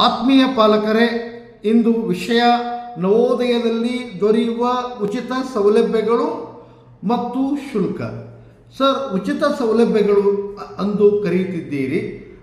ಆತ್ಮೀಯ ಪಾಲಕರೇ, ಇಂದು ವಿಷಯ ನವೋದಯದಲ್ಲಿ ದೊರೆಯುವ ಉಚಿತ ಸೌಲಭ್ಯಗಳು ಮತ್ತು ಶುಲ್ಕ. ಸರ್, ಉಚಿತ ಸೌಲಭ್ಯಗಳು ಅಂದು ಕರೆಯುತ್ತಿದ್ದೀರಿ,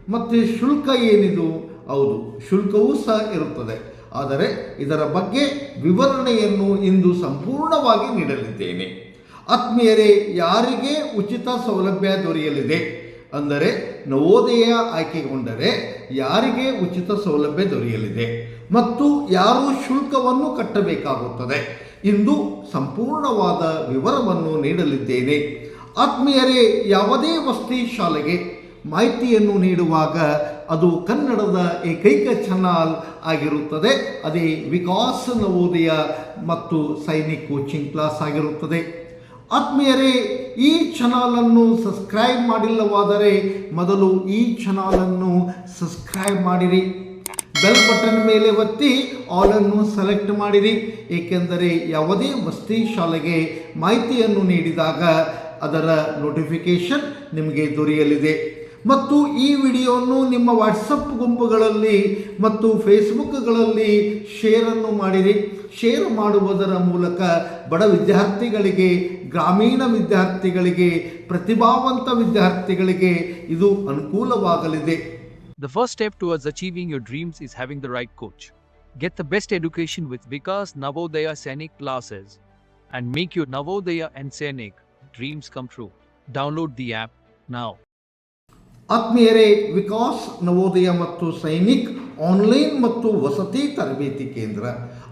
ಮತ್ತು ಶುಲ್ಕ ಏನಿದು? ಹೌದು, ಶುಲ್ಕವೂ ಸಹ ಇರುತ್ತದೆ. ಆದರೆ ಇದರ ಬಗ್ಗೆ ವಿವರಣೆಯನ್ನು ಇಂದು ಸಂಪೂರ್ಣವಾಗಿ ನೀಡಲಿದ್ದೇನೆ. ಆತ್ಮೀಯರೇ, ಯಾರಿಗೆ ಉಚಿತ ಸೌಲಭ್ಯ ದೊರೆಯಲಿದೆ? ಅಂದರೆ ನವೋದಯ ಆಯ್ಕೆಗೊಂಡರೆ ಯಾರಿಗೆ ಉಚಿತ ಸೌಲಭ್ಯ ದೊರೆಯಲಿದೆ ಮತ್ತು ಯಾರು ಶುಲ್ಕವನ್ನು ಕಟ್ಟಬೇಕಾಗುತ್ತದೆ ಇಂದು ಸಂಪೂರ್ಣವಾದ ವಿವರವನ್ನು ನೀಡಲಿದ್ದೇನೆ. ಆತ್ಮೀಯರೇ, ಯಾವುದೇ ವಸತಿ ಶಾಲೆಗೆ ಮಾಹಿತಿಯನ್ನು ನೀಡುವಾಗ ಅದು ಕನ್ನಡದ ಏಕೈಕ ಚನಲ್ ಆಗಿರುತ್ತದೆ. ಅದೇ ವಿಕಾಸ್ ನವೋದಯ ಮತ್ತು ಸೈನಿಕ್ ಕೋಚಿಂಗ್ ಕ್ಲಾಸ್ ಆಗಿರುತ್ತದೆ. ಆತ್ಮೀಯರೇ ಈ ಚಾನಲನ್ನು ಸಬ್ಸ್ಕ್ರೈಬ್ ಮಾಡಿಲ್ಲವಾದರೆ ಮೊದಲು ಈ ಚಾನಲನ್ನು ಸಬ್ಸ್ಕ್ರೈಬ್ ಮಾಡಿರಿ. ಬೆಲ್ ಬಟನ್ ಮೇಲೆ ಒತ್ತಿ ಆಲನ್ನು ಸೆಲೆಕ್ಟ್ ಮಾಡಿರಿ. ಏಕೆಂದರೆ ಯಾವುದೇ ವಸತಿ ಶಾಲೆಗೆ ಮಾಹಿತಿಯನ್ನು ನೀಡಿದಾಗ ಅದರ ನೋಟಿಫಿಕೇಷನ್ ನಿಮಗೆ ದೊರೆಯಲಿದೆ. ಮತ್ತು ಈ ವಿಡಿಯೋವನ್ನು ನಿಮ್ಮ ವಾಟ್ಸಪ್ ಗುಂಪುಗಳಲ್ಲಿ ಮತ್ತು ಫೇಸ್ಬುಕ್ಗಳಲ್ಲಿ ಶೇರನ್ನು ಮಾಡಿರಿ ಶೇರ್ ಮಾಡುವುದರ ಮೂಲಕ ಬಡ ವಿದ್ಯಾರ್ಥಿಗಳಿಗೆ, ಗ್ರಾಮೀಣ ವಿದ್ಯಾರ್ಥಿಗಳಿಗೆ, ಪ್ರತಿಭಾವಂತ ವಿದ್ಯಾರ್ಥಿಗಳಿಗೆ ಇದು ಅನುಕೂಲವಾಗಲಿದೆ the first step towards achieving your dreams is having the right coach get the best education with Vikas Navodaya Sainik classes and make your Navodaya and Sainik dreams come true. Download the app now. ಆತ್ಮೀಯರೇ, ವಿಕಾಸ್ ನವೋದಯ ಮತ್ತು Sainik online ಮತ್ತು ವಸತಿ ತರಬೇತಿ ಕೇಂದ್ರ.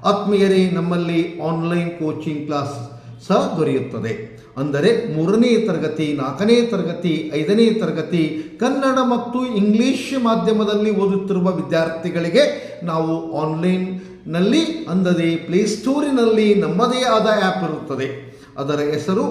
ಆತ್ಮೀಯರೇ, ನಮ್ಮಲ್ಲಿ online coaching class ಸಹ ದೊರೆಯುತ್ತದೆ. ಅಂದರೆ ಮೂರನೇ ತರಗತಿ, ನಾಲ್ಕನೇ ತರಗತಿ, ಐದನೇ ತರಗತಿ, ಕನ್ನಡ ಮತ್ತು ಇಂಗ್ಲಿಷ್ ಮಾಧ್ಯಮದಲ್ಲಿ ಓದುತ್ತಿರುವ ವಿದ್ಯಾರ್ಥಿಗಳಿಗೆ ನಾವು ಆನ್ಲೈನ್ನಲ್ಲಿ ಅಂದರೆ ಪ್ಲೇಸ್ಟೋರಿನಲ್ಲಿ ನಮ್ಮದೇ ಆದ ಆ್ಯಪ್ ಇರುತ್ತದೆ. ಅದರ ಹೆಸರು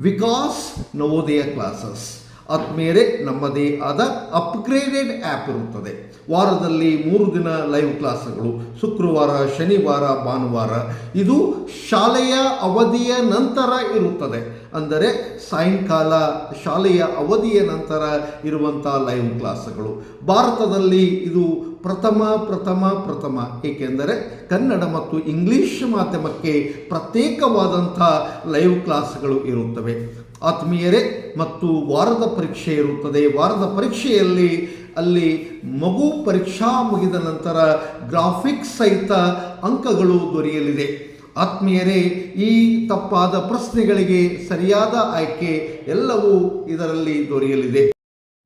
ವಿಕಾಸ್ ನವೋದಯ ಕ್ಲಾಸಸ್. ಆತ್ಮೀಯರೇ, ನಮ್ಮದೇ ಆದ ಅಪ್ಗ್ರೇಡೆಡ್ ಆ್ಯಪ್ ಇರುತ್ತದೆ. ವಾರದಲ್ಲಿ ಮೂರು ದಿನ ಲೈವ್ ಕ್ಲಾಸ್ಗಳು, ಶುಕ್ರವಾರ, ಶನಿವಾರ, ಭಾನುವಾರ. ಇದು ಶಾಲೆಯ ಅವಧಿಯ ನಂತರ ಇರುತ್ತದೆ. ಅಂದರೆ ಸಾಯಂಕಾಲ ಶಾಲೆಯ ಅವಧಿಯ ನಂತರ ಇರುವಂಥ ಲೈವ್ ಕ್ಲಾಸ್ಗಳು. ಭಾರತದಲ್ಲಿ ಇದು ಪ್ರಥಮ ಪ್ರಥಮ ಪ್ರಥಮ. ಏಕೆಂದರೆ ಕನ್ನಡ ಮತ್ತು ಇಂಗ್ಲಿಷ್ ಮಾಧ್ಯಮಕ್ಕೆ ಪ್ರತ್ಯೇಕವಾದಂಥ ಲೈವ್ ಕ್ಲಾಸ್ಗಳು ಇರುತ್ತವೆ. ಆತ್ಮೀಯರೇ, ಮತ್ತು ವಾರದ ಪರೀಕ್ಷೆ ಇರುತ್ತದೆ. ವಾರದ ಪರೀಕ್ಷೆಯಲ್ಲಿ ಅಲ್ಲಿ ಮಗು ಪರೀಕ್ಷಾ ಮುಗಿದ ನಂತರ ಗ್ರಾಫಿಕ್ಸ್ ಸಹಿತ ಅಂಕಗಳು ದೊರೆಯಲಿದೆ. ಆತ್ಮೀಯರೇ, ಈ ತಪ್ಪಾದ ಪ್ರಶ್ನೆಗಳಿಗೆ ಸರಿಯಾದ ಆಯ್ಕೆ ಎಲ್ಲವೂ ಇದರಲ್ಲಿ ದೊರೆಯಲಿದೆ.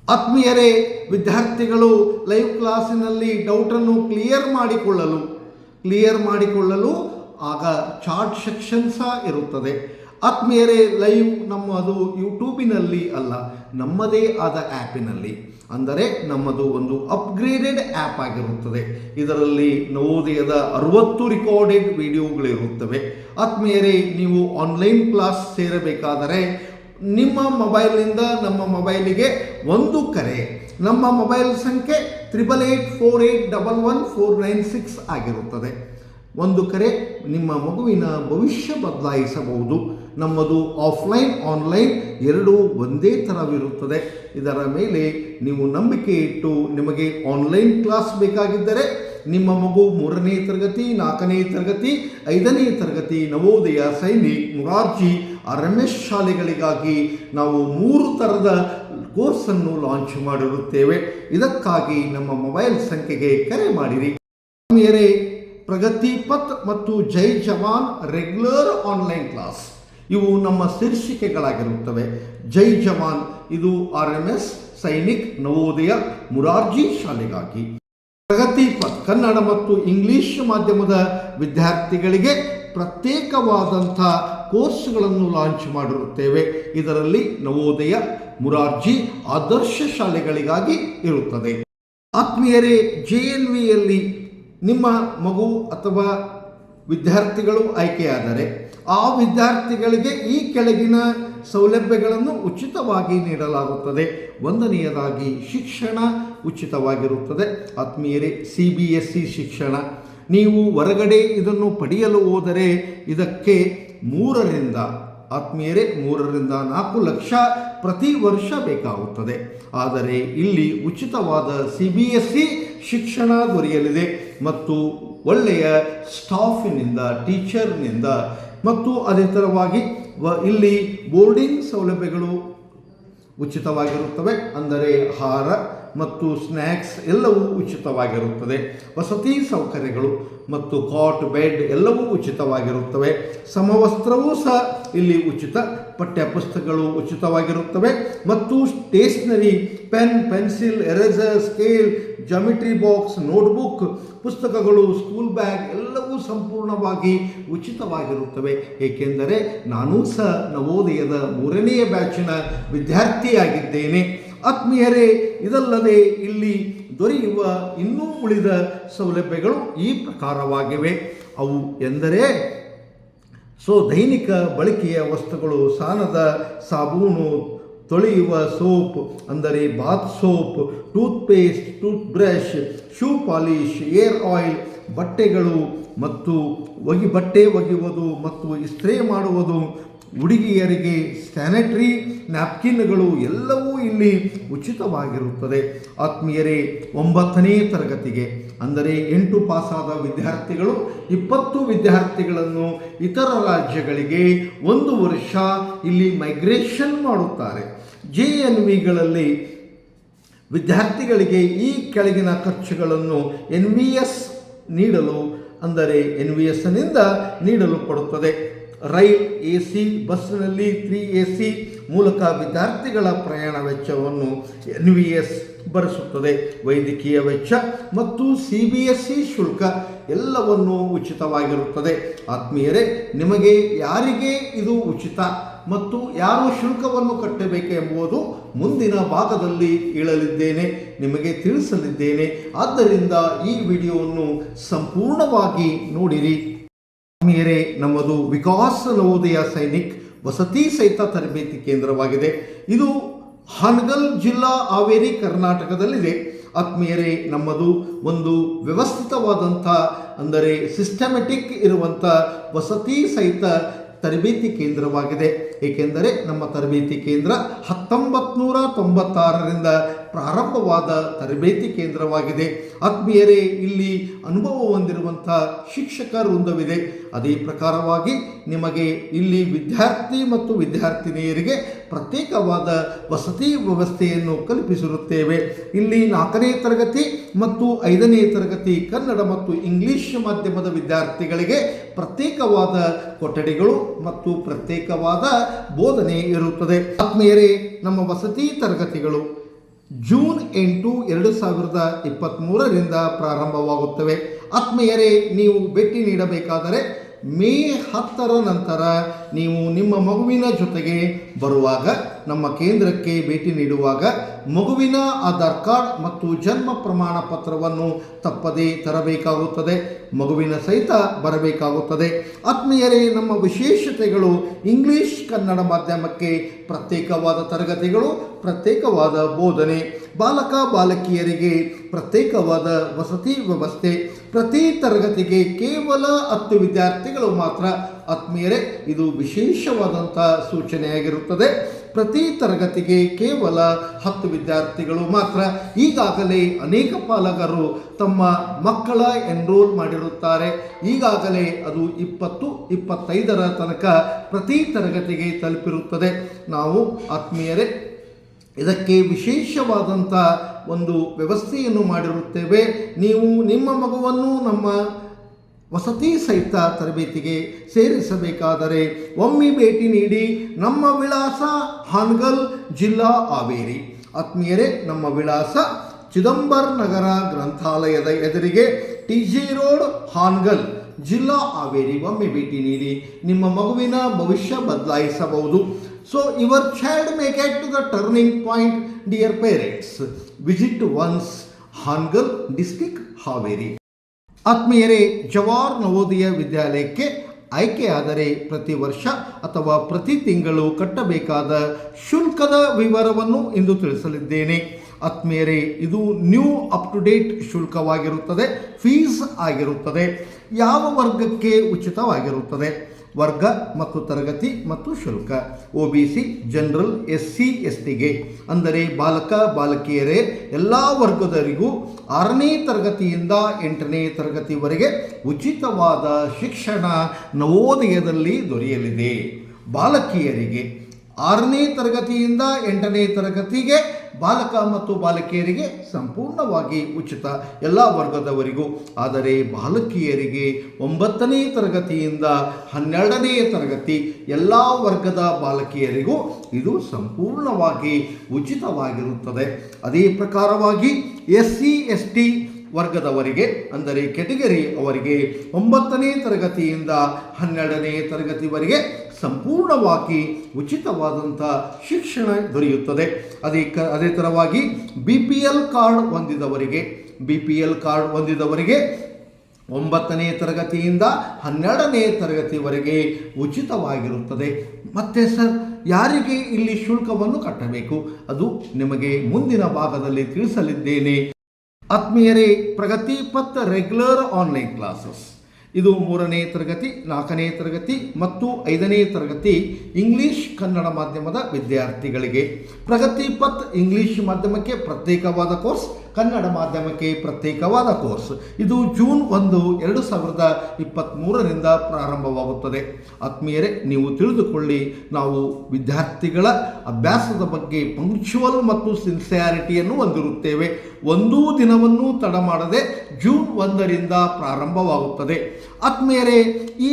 ಆತ್ಮೀಯರೇ, ವಿದ್ಯಾರ್ಥಿಗಳು ಲೈವ್ ಕ್ಲಾಸಿನಲ್ಲಿ ಡೌಟನ್ನು ಕ್ಲಿಯರ್ ಮಾಡಿಕೊಳ್ಳಲು ಕ್ಲಿಯರ್ ಮಾಡಿಕೊಳ್ಳಲು ಆಗ ಚಾರ್ಟ್ ಸೆಕ್ಷನ್ ಸಹ ಇರುತ್ತದೆ. ಆತ್ಮೀಯರೇ, ಲೈವ್ ನಮ್ಮದು ಯೂಟ್ಯೂಬಿನಲ್ಲಿ ಅಲ್ಲ, ನಮ್ಮದೇ ಆದ ಆ್ಯಪಿನಲ್ಲಿ. ಅಂದರೆ ನಮ್ಮದು ಒಂದು ಅಪ್ಗ್ರೇಡೆಡ್ ಆ್ಯಪ್ ಆಗಿರುತ್ತದೆ. ಇದರಲ್ಲಿ ನವೋದಯದ ಅರುವತ್ತು ರಿಕಾರ್ಡೆಡ್ ವಿಡಿಯೋಗಳಿರುತ್ತವೆ. ಆತ್ಮೀಯರೇ, ನೀವು ಆನ್ಲೈನ್ ಕ್ಲಾಸ್ ಸೇರಬೇಕಾದರೆ ನಿಮ್ಮ ಮೊಬೈಲ್ನಿಂದ ನಮ್ಮ ಮೊಬೈಲಿಗೆ ಒಂದು ಕರೆ. ನಮ್ಮ ಮೊಬೈಲ್ ಸಂಖ್ಯೆ triple eight four eight double one four nine six ಆಗಿರುತ್ತದೆ. ಒಂದು ಕರೆ ನಿಮ್ಮ ಮಗುವಿನ ಭವಿಷ್ಯ ಬದಲಾಯಿಸಬಹುದು. ನಮ್ಮದು ಆಫ್ಲೈನ್ ಆನ್ಲೈನ್ ಎರಡೂ ಒಂದೇ ಥರವಿರುತ್ತದೆ ಇದರ ಮೇಲೆ ನೀವು ನಂಬಿಕೆ ಇಟ್ಟು ನಿಮಗೆ ಆನ್ಲೈನ್ ಕ್ಲಾಸ್ ಬೇಕಾಗಿದ್ದರೆ ನಿಮ್ಮ ಮಗು ಮೂರನೇ ತರಗತಿ, ನಾಲ್ಕನೇ ತರಗತಿ, ಐದನೇ ತರಗತಿ, ನವೋದಯ, ಸೈನಿಕ್, ಮುರಾರ್ಜಿ ಎಸ್ ಶಾಲೆಗಳಿಗಾಗಿ ನಾವು ಮೂರು ಥರದ ಕೋರ್ಸನ್ನು ಲಾಂಚ್ ಮಾಡಿರುತ್ತೇವೆ. ಇದಕ್ಕಾಗಿ ನಮ್ಮ ಮೊಬೈಲ್ ಸಂಖ್ಯೆಗೆ ಕರೆ ಮಾಡಿರಿ. ಪ್ರಗತಿ ಪಥ್ ಮತ್ತು Jai Jawan regular online class ಇವು ನಮ್ಮ ಶೀರ್ಷಿಕೆಗಳಾಗಿರುತ್ತವೆ. ಜೈ ಜವಾನ್, ಇದು R M S Sainik Navodaya Morarji ಶಾಲೆಗಾಗಿ. Pragati Path, Kannada ಮತ್ತು ಇಂಗ್ಲಿಷ್ ಮಾಧ್ಯಮದ ವಿದ್ಯಾರ್ಥಿಗಳಿಗೆ ಪ್ರತ್ಯೇಕವಾದಂಥ ಕೋರ್ಸ್ಗಳನ್ನು ಲಾಂಚ್ ಮಾಡಿರುತ್ತೇವೆ. ಇದರಲ್ಲಿ ನವೋದಯ ಮುರಾರ್ಜಿ ಆದರ್ಶ ಶಾಲೆಗಳಿಗಾಗಿ ಇರುತ್ತದೆ. ಆತ್ಮೀಯರೇ ಜೆ ಎನ್ ವಿಯಲ್ಲಿ ನಿಮ್ಮ ಮಗು ಅಥವಾ ವಿದ್ಯಾರ್ಥಿಗಳು ಆಯ್ಕೆಯಾದರೆ ಆ ವಿದ್ಯಾರ್ಥಿಗಳಿಗೆ ಈ ಕೆಳಗಿನ ಸೌಲಭ್ಯಗಳನ್ನು ಉಚಿತವಾಗಿ ನೀಡಲಾಗುತ್ತದೆ. ಒಂದನೆಯದಾಗಿ ಶಿಕ್ಷಣ ಉಚಿತವಾಗಿರುತ್ತದೆ. ಆತ್ಮೀಯರೇ, ಸಿ ಬಿ ಎಸ್ ಸಿ ಶಿಕ್ಷಣ. ನೀವು ಹೊರಗಡೆ ಇದನ್ನು ಪಡೆಯಲು ಹೋದರೆ ಇದಕ್ಕೆ ಮೂರರಿಂದ, ಆತ್ಮೀಯರೇ, ಮೂರರಿಂದ ನಾಲ್ಕು ಲಕ್ಷ ಪ್ರತಿ ವರ್ಷ ಬೇಕಾಗುತ್ತದೆ. ಆದರೆ ಇಲ್ಲಿ ಉಚಿತವಾದ ಸಿ ಬಿ ಎಸ್ ಸಿ ಶಿಕ್ಷಣ ದೊರೆಯಲಿದೆ. ಮತ್ತು ಒಳ್ಳೆಯ ಸ್ಟಾಫಿನಿಂದ, ಟೀಚರ್ನಿಂದ ಮತ್ತು ಅದೇ ಥರವಾಗಿ ವ, ಇಲ್ಲಿ ಬೋರ್ಡಿಂಗ್ ಸೌಲಭ್ಯಗಳು ಉಚಿತವಾಗಿರುತ್ತವೆ. ಅಂದರೆ ಆಹಾರ ಮತ್ತು ಸ್ನ್ಯಾಕ್ಸ್ ಎಲ್ಲವೂ ಉಚಿತವಾಗಿರುತ್ತದೆ. ವಸತಿ ಸೌಕರ್ಯಗಳು ಮತ್ತು ಕಾಟ್, ಬೆಡ್ ಎಲ್ಲವೂ ಉಚಿತವಾಗಿರುತ್ತವೆ. ಸಮವಸ್ತ್ರವೂ ಸಹ ಇಲ್ಲಿ ಉಚಿತ. ಪಠ್ಯಪುಸ್ತಕಗಳು ಉಚಿತವಾಗಿರುತ್ತವೆ ಮತ್ತು stationery, pen, pencil, eraser, scale geometry box, notebook, ಪುಸ್ತಕಗಳು, ಸ್ಕೂಲ್ ಬ್ಯಾಗ್ ಎಲ್ಲವೂ ಸಂಪೂರ್ಣವಾಗಿ ಉಚಿತವಾಗಿರುತ್ತವೆ. ಏಕೆಂದರೆ ನಾನೂ ಸಹ ನವೋದಯದ ಮೂರನೆಯ ಬ್ಯಾಚಿನ ವಿದ್ಯಾರ್ಥಿಯಾಗಿದ್ದೇನೆ. ಆತ್ಮೀಯರೇ, ಇದಲ್ಲದೆ ಇಲ್ಲಿ ದೊರೆಯುವ ಇನ್ನೂ ಉಳಿದ ಸೌಲಭ್ಯಗಳು ಈ ಪ್ರಕಾರವಾಗಿವೆ. ಅವು ಎಂದರೆ ಸೊ ದೈನಿಕ ಬಳಕೆಯ ವಸ್ತುಗಳು ಸ್ನಾನದ ಸಾಬೂನು, ತೊಳೆಯುವ ಸೋಪ್ ಅಂದರೆ bath soap, toothpaste tooth brush shoe polish, hair oil, ಬಟ್ಟೆಗಳು ಮತ್ತು ಒಗಿ ಬಟ್ಟೆ ಒಗೆಯುವುದು ಮತ್ತು ಇಸ್ತ್ರೇ ಮಾಡುವುದು ಹುಡುಗಿಯರಿಗೆ ಸ್ಯಾನಿಟರಿ ನ್ಯಾಪ್ಕಿನ್ಗಳು ಎಲ್ಲವೂ ಇಲ್ಲಿ ಉಚಿತವಾಗಿರುತ್ತದೆ. ಆತ್ಮೀಯರೇ, ಒಂಬತ್ತನೇ ತರಗತಿಗೆ, ಅಂದರೆ ಎಂಟು ಪಾಸಾದ ವಿದ್ಯಾರ್ಥಿಗಳು, ಇಪ್ಪತ್ತು ವಿದ್ಯಾರ್ಥಿಗಳನ್ನು ಇತರ ರಾಜ್ಯಗಳಿಗೆ ಒಂದು ವರ್ಷ ಇಲ್ಲಿ ಮೈಗ್ರೇಷನ್ ಮಾಡುತ್ತಾರೆ. ಜೆ ಎನ್ ವಿಗಳಲ್ಲಿ ವಿದ್ಯಾರ್ಥಿಗಳಿಗೆ ಈ ಕೆಳಗಿನ ಖರ್ಚುಗಳನ್ನು ಎನ್ ವಿ ಎಸ್ ನೀಡಲು, ಅಂದರೆ ಎನ್ ವಿ ಎಸ್ನಿಂದ ನೀಡಲು ಪಡುತ್ತದೆ. ರೈಲ್ ಎ ಸಿ ಬಸ್ನಲ್ಲಿ ತ್ರೀ ಎ ಸಿ ಮೂಲಕ ವಿದ್ಯಾರ್ಥಿಗಳ ಪ್ರಯಾಣ ವೆಚ್ಚವನ್ನು ಎನ್ ವಿ ಎಸ್ ಭರಿಸುತ್ತದೆ. ವೈದ್ಯಕೀಯ ವೆಚ್ಚ ಮತ್ತು ಸಿ ಬಿ ಎಸ್ ಸಿ ಶುಲ್ಕ ಎಲ್ಲವನ್ನು ಉಚಿತವಾಗಿರುತ್ತದೆ. ಆತ್ಮೀಯರೇ, ನಿಮಗೆ ಯಾರಿಗೆ ಇದು ಉಚಿತ ಮತ್ತು ಯಾರು ಶುಲ್ಕವನ್ನು ಕಟ್ಟಬೇಕೆಂಬುದು ಮುಂದಿನ ಭಾಗದಲ್ಲಿ ಹೇಳಲಿದ್ದೇನೆ, ನಿಮಗೆ ತಿಳಿಸಲಿದ್ದೇನೆ. ಆದ್ದರಿಂದ ಈ ವಿಡಿಯೋವನ್ನು ಸಂಪೂರ್ಣವಾಗಿ ನೋಡಿರಿ. ಆತ್ಮೀಯರೇ, ನಮ್ಮದು ವಿಕಾಸ ನವೋದಯ ಸೈನಿಕ್ ವಸತಿ ಸಹಿತ ತರಬೇತಿ ಕೇಂದ್ರವಾಗಿದೆ. ಇದು ಹಾನಗಲ್ ಜಿಲ್ಲಾ ಹಾವೇರಿ ಕರ್ನಾಟಕದಲ್ಲಿದೆ. ಆತ್ಮೀಯರೇ, ನಮ್ಮದು ಒಂದು ವ್ಯವಸ್ಥಿತವಾದಂಥ, ಅಂದರೆ ಸಿಸ್ಟಮೆಟಿಕ್ ಇರುವಂಥ ವಸತಿ ಸಹಿತ ತರಬೇತಿ ಕೇಂದ್ರವಾಗಿದೆ. ಏಕೆಂದರೆ ನಮ್ಮ ತರಬೇತಿ ಕೇಂದ್ರ ಹತ್ತೊಂಬತ್ತು ನೂರ ತೊಂಬತ್ತಾರರಿಂದ ಪ್ರಾರಂಭವಾದ ತರಬೇತಿ ಕೇಂದ್ರವಾಗಿದೆ. ಆತ್ಮೀಯರೇ, ಇಲ್ಲಿ ಅನುಭವ ಹೊಂದಿರುವಂಥ ಶಿಕ್ಷಕ ವೃಂದವಿದೆ. ಅದೇ ಪ್ರಕಾರವಾಗಿ ನಿಮಗೆ ಇಲ್ಲಿ ವಿದ್ಯಾರ್ಥಿ ಮತ್ತು ವಿದ್ಯಾರ್ಥಿನಿಯರಿಗೆ ಪ್ರತ್ಯೇಕವಾದ ವಸತಿ ವ್ಯವಸ್ಥೆಯನ್ನು ಕಲ್ಪಿಸಿರುತ್ತೇವೆ. ಇಲ್ಲಿ ನಾಲ್ಕನೇ ತರಗತಿ ಮತ್ತು ಐದನೇ ತರಗತಿ ಕನ್ನಡ ಮತ್ತು ಇಂಗ್ಲಿಷ್ ಮಾಧ್ಯಮದ ವಿದ್ಯಾರ್ಥಿಗಳಿಗೆ ಪ್ರತ್ಯೇಕವಾದ ಕೊಠಡಿಗಳು ಮತ್ತು ಪ್ರತ್ಯೇಕವಾದ ಬೋಧನೆ ಇರುತ್ತದೆ. ಆತ್ಮೀಯರೇ, ನಮ್ಮ ವಸತಿ ತರಗತಿಗಳು ಜೂನ್ ಎಂಟು ಎರಡು ಸಾವಿರದ ಇಪ್ಪತ್ತ್ಮೂರರಿಂದ ಪ್ರಾರಂಭವಾಗುತ್ತವೆ. ಆತ್ಮೀಯರೇ ನೀವು ಭೇಟಿ ನೀಡಬೇಕಾದರೆ ಮೇ ಹತ್ತರ ನಂತರ ನೀವು ನಿಮ್ಮ ಮಗುವಿನ ಜೊತೆಗೆ ಬರುವಾಗ, ನಮ್ಮ ಕೇಂದ್ರಕ್ಕೆ ಭೇಟಿ ನೀಡುವಾಗ ಮಗುವಿನ ಆಧಾರ್ ಕಾರ್ಡ್ ಮತ್ತು ಜನ್ಮ ಪ್ರಮಾಣ ಪತ್ರವನ್ನು ತಪ್ಪದೇ ತರಬೇಕಾಗುತ್ತದೆ. ಮಗುವಿನ ಸಹಿತ ಬರಬೇಕಾಗುತ್ತದೆ. ಆತ್ಮೀಯರೇ, ನಮ್ಮ ವಿಶೇಷತೆಗಳು ಇಂಗ್ಲಿಷ್ ಕನ್ನಡ ಮಾಧ್ಯಮಕ್ಕೆ ಪ್ರತ್ಯೇಕವಾದ ತರಗತಿಗಳು, ಪ್ರತ್ಯೇಕವಾದ ಬೋಧನೆ. ಬಾಲಕ, ಬಾಲಕಿಯರಿಗೆ ಪ್ರತ್ಯೇಕವಾದ ವಸತಿ ವ್ಯವಸ್ಥೆ. ಪ್ರತಿ ತರಗತಿಗೆ ಕೇವಲ ಹತ್ತು ವಿದ್ಯಾರ್ಥಿಗಳು ಮಾತ್ರ ಆತ್ಮೀಯರೇ, ಇದು ವಿಶೇಷವಾದಂಥ ಸೂಚನೆಯಾಗಿರುತ್ತದೆ. ಪ್ರತಿ ತರಗತಿಗೆ ಕೇವಲ ಹತ್ತು ವಿದ್ಯಾರ್ಥಿಗಳು ಮಾತ್ರ. ಈಗಾಗಲೇ ಅನೇಕ ಪಾಲಕರು ತಮ್ಮ ಮಕ್ಕಳ ಎನ್ರೋಲ್ ಮಾಡಿರುತ್ತಾರೆ. ಈಗಾಗಲೇ ಅದು ಇಪ್ಪತ್ತು, ಇಪ್ಪತ್ತೈದರ ತನಕ ಪ್ರತಿ ತರಗತಿಗೆ ತಲುಪಿರುತ್ತದೆ. ನಾವು ಆತ್ಮೀಯರೇ ಇದಕ್ಕೆ ವಿಶೇಷವಾದಂಥ ಒಂದು ವ್ಯವಸ್ಥೆಯನ್ನು ಮಾಡಿರುತ್ತೇವೆ. ನೀವು ನಿಮ್ಮ ಮಗುವನ್ನು ನಮ್ಮ ವಸತಿ ಸಹಿತ ತರಬೇತಿಗೆ ಸೇರಿಸಬೇಕಾದರೆ ಒಮ್ಮೆ ಭೇಟಿ ನೀಡಿ ನಮ್ಮ ವಿಳಾಸ ಹಾನ್ಗಲ್ ಜಿಲ್ಲಾ ಹಾವೇರಿ. ಆತ್ಮೀಯರೇ, ನಮ್ಮ ವಿಳಾಸ ಚಿದಂಬರ್ ನಗರ ಗ್ರಂಥಾಲಯದ ಎದುರಿಗೆ ಟಿ ಜಿ ರೋಡ್, ಹಾನ್ಗಲ್ ಜಿಲ್ಲಾ ಹಾವೇರಿ. ಒಮ್ಮೆ ಭೇಟಿ ನೀಡಿ ನಿಮ್ಮ ಮಗುವಿನ ಭವಿಷ್ಯ ಬದಲಾಯಿಸಬಹುದು. So your child may get to the turning point dear parents visit once Hangal district Haveri ಆತ್ಮೀಯರೇ, ಜವಾಹರ್ ನವೋದಯ ವಿದ್ಯಾಲಯಕ್ಕೆ ಆಯ್ಕೆಯಾದರೆ ಪ್ರತಿ ವರ್ಷ ಅಥವಾ ಪ್ರತಿ ತಿಂಗಳು ಕಟ್ಟಬೇಕಾದ ಶುಲ್ಕದ ವಿವರವನ್ನು ಇಂದು ತಿಳಿಸಲಿದ್ದೇನೆ. ಆತ್ಮೀಯರೇ, ಇದು ನ್ಯೂ ಅಪ್ ಟು ಡೇಟ್ ಶುಲ್ಕವಾಗಿರುತ್ತದೆ ಫೀಸ್ ಆಗಿರುತ್ತದೆ, ಯಾವ ವರ್ಗಕ್ಕೆ ಉಚಿತವಾಗಿರುತ್ತದೆ. ವರ್ಗ ಮತ್ತು ತರಗತಿ ಮತ್ತು ಶುಲ್ಕ. O B C general S C S ಟಿಗೆ ಅಂದರೆ ಬಾಲಕ, ಬಾಲಕಿಯರೇ, ಎಲ್ಲ ವರ್ಗದವರಿಗೂ ಆರನೇ ತರಗತಿಯಿಂದ ಎಂಟನೇ ತರಗತಿವರೆಗೆ ಉಚಿತವಾದ ಶಿಕ್ಷಣ ನವೋದಯದಲ್ಲಿ ದೊರೆಯಲಿದೆ. ಬಾಲಕಿಯರಿಗೆ ಆರನೇ ತರಗತಿಯಿಂದ ಎಂಟನೇ ತರಗತಿಗೆ ಬಾಲಕ ಮತ್ತು ಬಾಲಕಿಯರಿಗೆ ಸಂಪೂರ್ಣವಾಗಿ ಉಚಿತ ಎಲ್ಲ ವರ್ಗದವರಿಗೂ. ಆದರೆ ಬಾಲಕಿಯರಿಗೆ ಒಂಬತ್ತನೇ ತರಗತಿಯಿಂದ ಹನ್ನೆರಡನೇ ತರಗತಿ ಎಲ್ಲ ವರ್ಗದ ಬಾಲಕಿಯರಿಗೂ ಇದು ಸಂಪೂರ್ಣವಾಗಿ ಉಚಿತವಾಗಿರುತ್ತದೆ. ಅದೇ ಪ್ರಕಾರವಾಗಿ ಎಸ್ ಸಿ ಎಸ್ ಟಿ ವರ್ಗದವರಿಗೆ, ಅಂದರೆ ಕೆಟಗರಿ ಅವರಿಗೆ ಒಂಬತ್ತನೇ ತರಗತಿಯಿಂದ ಹನ್ನೆರಡನೇ ತರಗತಿವರೆಗೆ ಸಂಪೂರ್ಣವಾಗಿ ಉಚಿತವಾದಂಥ ಶಿಕ್ಷಣ ದೊರೆಯುತ್ತದೆ. ಅದೇ ಕ, ಅದೇ ಥರವಾಗಿ ಬಿ ಪಿ ಎಲ್ ಕಾರ್ಡ್ ಹೊಂದಿದವರಿಗೆ ಬಿ ಪಿ ಎಲ್ ಕಾರ್ಡ್ ಹೊಂದಿದವರಿಗೆ ಒಂಬತ್ತನೇ ತರಗತಿಯಿಂದ ಹನ್ನೆರಡನೇ ತರಗತಿವರೆಗೆ ಉಚಿತವಾಗಿರುತ್ತದೆ. ಮತ್ತೆ ಸರ್, ಯಾರಿಗೆ ಇಲ್ಲಿ ಶುಲ್ಕವನ್ನು ಕಟ್ಟಬೇಕು? ಅದು ನಿಮಗೆ ಮುಂದಿನ ಭಾಗದಲ್ಲಿ ತಿಳಿಸಲಿದ್ದೇನೆ. ಆತ್ಮೀಯರೇ Pragati path regular online classes. ಇದು ಮೂರನೇ ತರಗತಿ, ನಾಲ್ಕನೇ ತರಗತಿ ಮತ್ತು ಐದನೇ ತರಗತಿ ಇಂಗ್ಲಿಷ್ ಕನ್ನಡ ಮಾಧ್ಯಮದ ವಿದ್ಯಾರ್ಥಿಗಳಿಗೆ. ಪ್ರಗತಿ ಪತ್ ಇಂಗ್ಲಿಷ್ ಮಾಧ್ಯಮಕ್ಕೆ ಪ್ರತ್ಯೇಕವಾದ ಕೋರ್ಸ್ ಕನ್ನಡ ಮಾಧ್ಯಮಕ್ಕೆ ಪ್ರತ್ಯೇಕವಾದ ಕೋರ್ಸ್. ಇದು ಜೂನ್ ಒಂದು, ಎರಡು ಸಾವಿರದ ಇಪ್ಪತ್ತ್ಮೂರರಿಂದ ಪ್ರಾರಂಭವಾಗುತ್ತದೆ. ಆತ್ಮೀಯರೇ, ನೀವು ತಿಳಿದುಕೊಳ್ಳಿ, ನಾವು ವಿದ್ಯಾರ್ಥಿಗಳ ಅಭ್ಯಾಸದ ಬಗ್ಗೆ ಪಂಕ್ಚುವಲ್ ಮತ್ತು ಸಿನ್ಸಿಯಾರಿಟಿಯನ್ನು ಹೊಂದಿರುತ್ತೇವೆ. ಒಂದೂ ದಿನವನ್ನು ತಡ ಮಾಡದೆ ಜೂನ್ ಒಂದರಿಂದ ಪ್ರಾರಂಭವಾಗುತ್ತದೆ. ಆತ್ಮೀಯರೇ, ಈ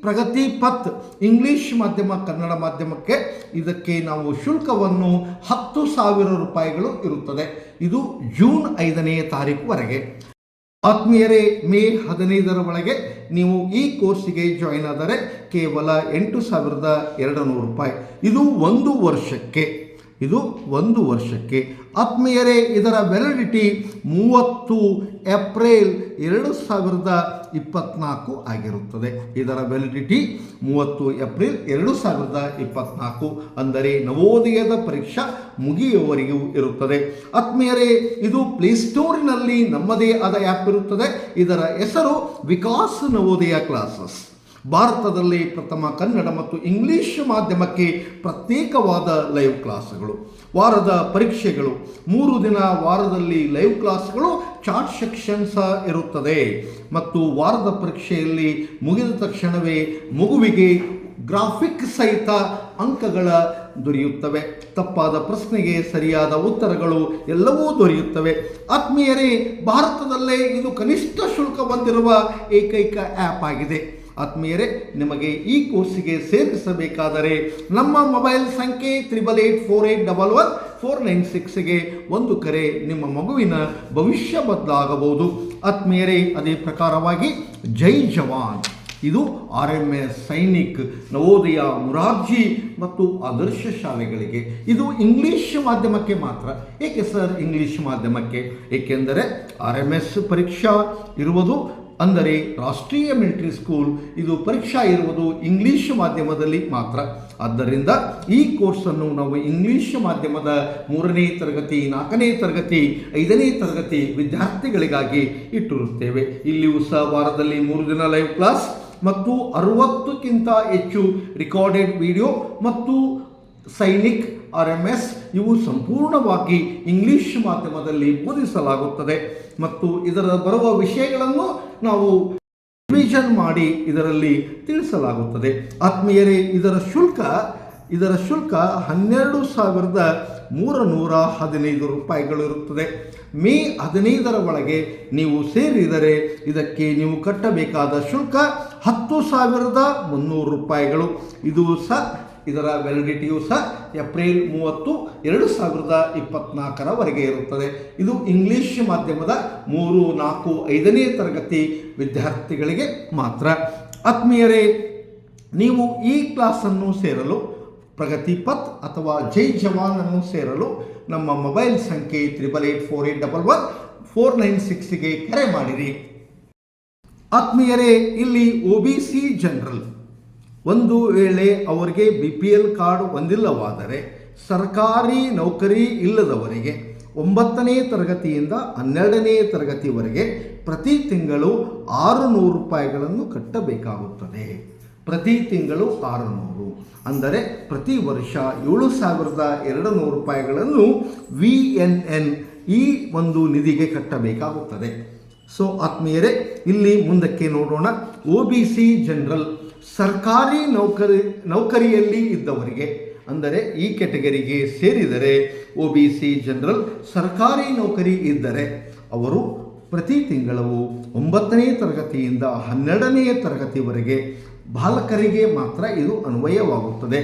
ಪ್ರಗತಿ ಪತ್ ಇಂಗ್ಲಿಷ್ ಮಾಧ್ಯಮ, ಕನ್ನಡ ಮಾಧ್ಯಮಕ್ಕೆ ಇದಕ್ಕೆ ನಾವು ಶುಲ್ಕವನ್ನು ಹತ್ತು ಸಾವಿರ ರೂಪಾಯಿಗಳು ಇರುತ್ತದೆ. ಇದು ಜೂನ್ ಐದನೇ ತಾರೀಕುವರೆಗೆ. ಆತ್ಮೀಯರೇ, ಮೇ ಹದಿನೈದರ ಒಳಗೆ ನೀವು ಈ ಕೋರ್ಸಿಗೆ ಜಾಯಿನ್ ಆದರೆ ಕೇವಲ ಎಂಟು ಸಾವಿರದ ಎರಡು ನೂರು ರೂಪಾಯಿ. ಇದು ಒಂದು ವರ್ಷಕ್ಕೆ. ಇದು ಒಂದು ವರ್ಷಕ್ಕೆ. ಆತ್ಮೀಯರೇ, ಇದರ ವ್ಯಾಲಿಡಿಟಿ ಮೂವತ್ತು ಏಪ್ರಿಲ್ ಎರಡು ಸಾವಿರದ ಇಪ್ಪತ್ನಾಲ್ಕು ಆಗಿರುತ್ತದೆ. ಇದರ ವ್ಯಾಲಿಡಿಟಿ ಮೂವತ್ತು ಏಪ್ರಿಲ್ ಎರಡು ಸಾವಿರದ ಇಪ್ಪತ್ನಾಲ್ಕು ಅಂದರೆ ನವೋದಯದ ಪರೀಕ್ಷಾ ಮುಗಿಯುವವರೆಗೂ ಇರುತ್ತದೆ. ಆತ್ಮೀಯರೇ, ಇದು ಪ್ಲೇಸ್ಟೋರಿನಲ್ಲಿ ನಮ್ಮದೇ ಆದ ಆ್ಯಪ್ ಇರುತ್ತದೆ. ಇದರ ಹೆಸರು ವಿಕಾಸ್ ನವೋದಯ ಕ್ಲಾಸಸ್. ಭಾರತದಲ್ಲಿ ಪ್ರಥಮ ಕನ್ನಡ ಮತ್ತು ಇಂಗ್ಲಿಷ್ ಮಾಧ್ಯಮಕ್ಕೆ ಪ್ರತ್ಯೇಕವಾದ ಲೈವ್ ಕ್ಲಾಸ್ಗಳು. ವಾರದ ಪರೀಕ್ಷೆಗಳು. ಮೂರು ದಿನ ವಾರದಲ್ಲಿ ಲೈವ್ ಕ್ಲಾಸ್ಗಳು ಚಾರ್ಟ್ ಸೆಕ್ಷನ್ ಸಹ ಇರುತ್ತದೆ. ಮತ್ತು ವಾರದ ಪರೀಕ್ಷೆಯಲ್ಲಿ ಮುಗಿದ ತಕ್ಷಣವೇ ಮಗುವಿಗೆ ಗ್ರಾಫಿಕ್ ಸಹಿತ ಅಂಕಗಳ ದೊರೆಯುತ್ತವೆ. ತಪ್ಪಾದ ಪ್ರಶ್ನೆಗೆ ಸರಿಯಾದ ಉತ್ತರಗಳು ಎಲ್ಲವೂ ದೊರೆಯುತ್ತವೆ. ಆತ್ಮೀಯರೇ, ಭಾರತದಲ್ಲೇ ಇದು ಕನಿಷ್ಠ ಶುಲ್ಕ ಹೊಂದಿರುವ ಏಕೈಕ ಆ್ಯಪ್ ಆಗಿದೆ. ಆತ್ಮೀಯರೇ, ನಿಮಗೆ ಈ ಕೋರ್ಸಿಗೆ ಸೇರಿಸಬೇಕಾದರೆ ನಮ್ಮ ಮೊಬೈಲ್ ಸಂಖ್ಯೆ triple eight four eight double one four nine ಸಿಕ್ಸ್ಗೆ ಒಂದು ಕರೆ ನಿಮ್ಮ ಮಗುವಿನ ಭವಿಷ್ಯ ಬದಲಾಗಬಹುದು. ಆತ್ಮೀಯರೇ, ಅದೇ ಪ್ರಕಾರವಾಗಿ ಜೈ ಜವಾನ್. ಇದು R M S Sainik Navodaya Morarji ಮತ್ತು ಆದರ್ಶ ಶಾಲೆಗಳಿಗೆ. ಇದು ಇಂಗ್ಲಿಷ್ ಮಾಧ್ಯಮಕ್ಕೆ ಮಾತ್ರ. ಏಕೆ ಸರ್ ಇಂಗ್ಲೀಷ್ ಮಾಧ್ಯಮಕ್ಕೆ? ಏಕೆಂದರೆ ಆರ್ ಎಂ ಎಸ್ ಪರೀಕ್ಷಾ ಇರುವುದು ಅಂದರೆ ರಾಷ್ಟ್ರೀಯ ಮಿಲಿಟರಿ ಸ್ಕೂಲ್, ಇದು ಪರೀಕ್ಷಾ ಇರುವುದು ಇಂಗ್ಲಿಷ್ ಮಾಧ್ಯಮದಲ್ಲಿ ಮಾತ್ರ. ಆದ್ದರಿಂದ ಈ ಕೋರ್ಸನ್ನು ನಾವು ಇಂಗ್ಲಿಷ್ ಮಾಧ್ಯಮದ ಮೂರನೇ ತರಗತಿ, ನಾಲ್ಕನೇ ತರಗತಿ, ಐದನೇ ತರಗತಿ ವಿದ್ಯಾರ್ಥಿಗಳಿಗಾಗಿ ಇಟ್ಟಿರುತ್ತೇವೆ. ಇಲ್ಲಿಯೂ ಸಹ ವಾರದಲ್ಲಿ ಮೂರು ದಿನ ಲೈವ್ ಕ್ಲಾಸ್ ಮತ್ತು ಅರುವತ್ತಕ್ಕಿಂತ ಹೆಚ್ಚು ರೆಕಾರ್ಡೆಡ್ ವಿಡಿಯೋ ಮತ್ತು ಸೈನಿಕ್ ಆರ್ ಎಂ ಎಸ್ ಇವು ಸಂಪೂರ್ಣವಾಗಿ ಇಂಗ್ಲಿಷ್ ಮಾಧ್ಯಮದಲ್ಲಿ ಬೋಧಿಸಲಾಗುತ್ತದೆ ಮತ್ತು ಇದರ ಬರುವ ವಿಷಯಗಳನ್ನು ನಾವು ರಿವಿಷನ್ ಮಾಡಿ ಇದರಲ್ಲಿ ತಿಳಿಸಲಾಗುತ್ತದೆ. ಆತ್ಮೀಯರೇ, ಇದರ ಶುಲ್ಕ ಇದರ ಶುಲ್ಕ ಹನ್ನೆರಡು ಸಾವಿರದ ಮೂರ ನೂರ ಹದಿನೈದು ರೂಪಾಯಿಗಳು ಇರುತ್ತದೆ. ಮೇ ಹದಿನೈದರ ಒಳಗೆ ನೀವು ಸೇರಿದರೆ ಇದಕ್ಕೆ ನೀವು ಕಟ್ಟಬೇಕಾದ ಶುಲ್ಕ ಹತ್ತು ಸಾವಿರದ ಮುನ್ನೂರು ರೂಪಾಯಿಗಳು. ಇದು ಸಹ ಇದರ ವ್ಯಾಲಿಡಿಟಿಯು ಸಹ ಏಪ್ರಿಲ್ ಮೂವತ್ತು ಎರಡು ಸಾವಿರದ ಇಪ್ಪತ್ನಾಲ್ಕರವರೆಗೆ ಇರುತ್ತದೆ. ಇದು ಇಂಗ್ಲಿಷ್ ಮಾಧ್ಯಮದ ಮೂರು, ನಾಲ್ಕು, ಐದನೇ ತರಗತಿ ವಿದ್ಯಾರ್ಥಿಗಳಿಗೆ ಮಾತ್ರ. ಆತ್ಮೀಯರೇ, ನೀವು ಈ ಕ್ಲಾಸನ್ನು ಸೇರಲು ಪ್ರಗತಿ ಪತ್ ಅಥವಾ ಜೈ ಜವಾನ್ ಅನ್ನು ಸೇರಲು ನಮ್ಮ ಮೊಬೈಲ್ ಸಂಖ್ಯೆ triple eight four eight double one four nine ಸಿಕ್ಸ್ಗೆ ಕರೆ ಮಾಡಿರಿ. ಆತ್ಮೀಯರೇ, ಇಲ್ಲಿ ಒ ಬಿ ಸಿ ಜನರಲ್ ಒಂದು ವೇಳೆ ಅವರಿಗೆ ಬಿ ಪಿ ಎಲ್ ಕಾರ್ಡ್ ಹೊಂದಿಲ್ಲವಾದರೆ ಸರ್ಕಾರಿ ನೌಕರಿ ಇಲ್ಲದವರಿಗೆ ಒಂಬತ್ತನೇ ತರಗತಿಯಿಂದ ಹನ್ನೆರಡನೇ ತರಗತಿವರೆಗೆ ಪ್ರತಿ ತಿಂಗಳು ಆರು ನೂರು ರೂಪಾಯಿಗಳನ್ನು ಕಟ್ಟಬೇಕಾಗುತ್ತದೆ. ಪ್ರತಿ ತಿಂಗಳು ಆರುನೂರು. ಅಂದರೆ ಪ್ರತಿ ವರ್ಷ ಏಳು ಸಾವಿರದ ಎರಡು ನೂರು ರೂಪಾಯಿಗಳನ್ನು ವಿ ಎನ್ ಎನ್ ಈ ಒಂದು ನಿಧಿಗೆ ಕಟ್ಟಬೇಕಾಗುತ್ತದೆ. ಸೊ ಆತ್ಮೀಯರೇ, ಇಲ್ಲಿ ಮುಂದಕ್ಕೆ ನೋಡೋಣ. ಒ ಬಿ ಸಿ ಜನರಲ್ ಸರ್ಕಾರಿ ನೌಕರಿ, ನೌಕರಿಯಲ್ಲಿ ಇದ್ದವರಿಗೆ, ಅಂದರೆ ಈ ಕೆಟಗರಿಗೆ ಸೇರಿದರೆ ಒ ಬಿ ಸಿ ಜನರಲ್ ಸರ್ಕಾರಿ ನೌಕರಿ ಇದ್ದರೆ ಅವರು ಪ್ರತಿ ತಿಂಗಳವು ಒಂಬತ್ತನೇ ತರಗತಿಯಿಂದ ಹನ್ನೆರಡನೆಯ ತರಗತಿವರೆಗೆ ಬಾಲಕರಿಗೆ ಮಾತ್ರ ಇದು ಅನ್ವಯವಾಗುತ್ತದೆ.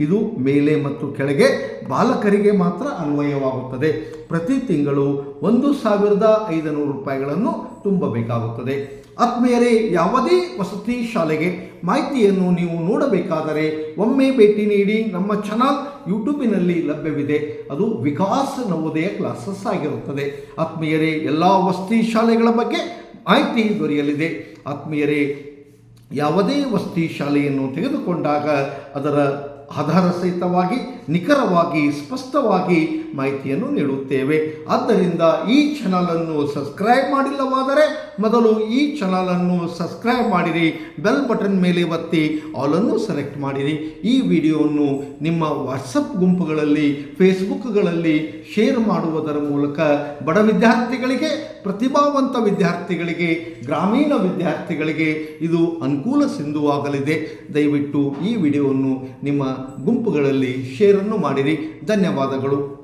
ಇದು ಮೇಲೆ ಮತ್ತು ಕೆಳಗೆ ಬಾಲಕರಿಗೆ ಮಾತ್ರ ಅನ್ವಯವಾಗುತ್ತದೆ. ಪ್ರತಿ ತಿಂಗಳು ಒಂದು ಸಾವಿರದ ಐದುನೂರು ರೂಪಾಯಿಗಳನ್ನು ತುಂಬಬೇಕಾಗುತ್ತದೆ. ಆತ್ಮೀಯರೇ, ಯಾವುದೇ ವಸತಿ ಶಾಲೆಗೆ ಮಾಹಿತಿಯನ್ನು ನೀವು ನೋಡಬೇಕಾದರೆ ಒಮ್ಮೆ ಭೇಟಿ ನೀಡಿ ನಮ್ಮ ಚಾನಲ್ ಯೂಟ್ಯೂಬಿನಲ್ಲಿ ಲಭ್ಯವಿದೆ. ಅದು ವಿಕಾಸ ನವೋದಯ ಕ್ಲಾಸಸ್ ಆಗಿರುತ್ತದೆ. ಆತ್ಮೀಯರೇ, ಎಲ್ಲ ವಸತಿ ಶಾಲೆಗಳ ಬಗ್ಗೆ ಮಾಹಿತಿ ದೊರೆಯಲಿದೆ. ಆತ್ಮೀಯರೇ, ಯಾವುದೇ ವಸತಿ ಶಾಲೆಯನ್ನು ತೆಗೆದುಕೊಂಡಾಗ ಅದರ ಆಧಾರ ಸಹಿತವಾಗಿ ನಿಖರವಾಗಿ, ಸ್ಪಷ್ಟವಾಗಿ ಮಾಹಿತಿಯನ್ನು ನೀಡುತ್ತೇವೆ. ಆದ್ದರಿಂದ ಈ ಚಾನಲನ್ನು ಸಬ್ಸ್ಕ್ರೈಬ್ ಮಾಡಿಲ್ಲವಾದರೆ ಮೊದಲು ಈ ಚಾನಲನ್ನು ಸಬ್ಸ್ಕ್ರೈಬ್ ಮಾಡಿರಿ, ಬೆಲ್ ಬಟನ್ ಮೇಲೆ ಒತ್ತಿ, ಆಲನ್ನು ಸೆಲೆಕ್ಟ್ ಮಾಡಿರಿ. ಈ ವಿಡಿಯೋವನ್ನು ನಿಮ್ಮ ವಾಟ್ಸಪ್ ಗುಂಪುಗಳಲ್ಲಿ, ಫೇಸ್ಬುಕ್ಗಳಲ್ಲಿ ಶೇರ್ ಮಾಡುವುದರ ಮೂಲಕ ಬಡ ವಿದ್ಯಾರ್ಥಿಗಳಿಗೆ ಪ್ರತಿಭಾವಂತ ವಿದ್ಯಾರ್ಥಿಗಳಿಗೆ, ಗ್ರಾಮೀಣ ವಿದ್ಯಾರ್ಥಿಗಳಿಗೆ ಇದು ಅನುಕೂಲ ಸಿಂಧುವಾಗಲಿದೆ. ದಯವಿಟ್ಟು ಈ ವಿಡಿಯೋವನ್ನು ನಿಮ್ಮ ಗುಂಪುಗಳಲ್ಲಿ ಶೇರನ್ನು ಮಾಡಿರಿ. ಧನ್ಯವಾದಗಳು.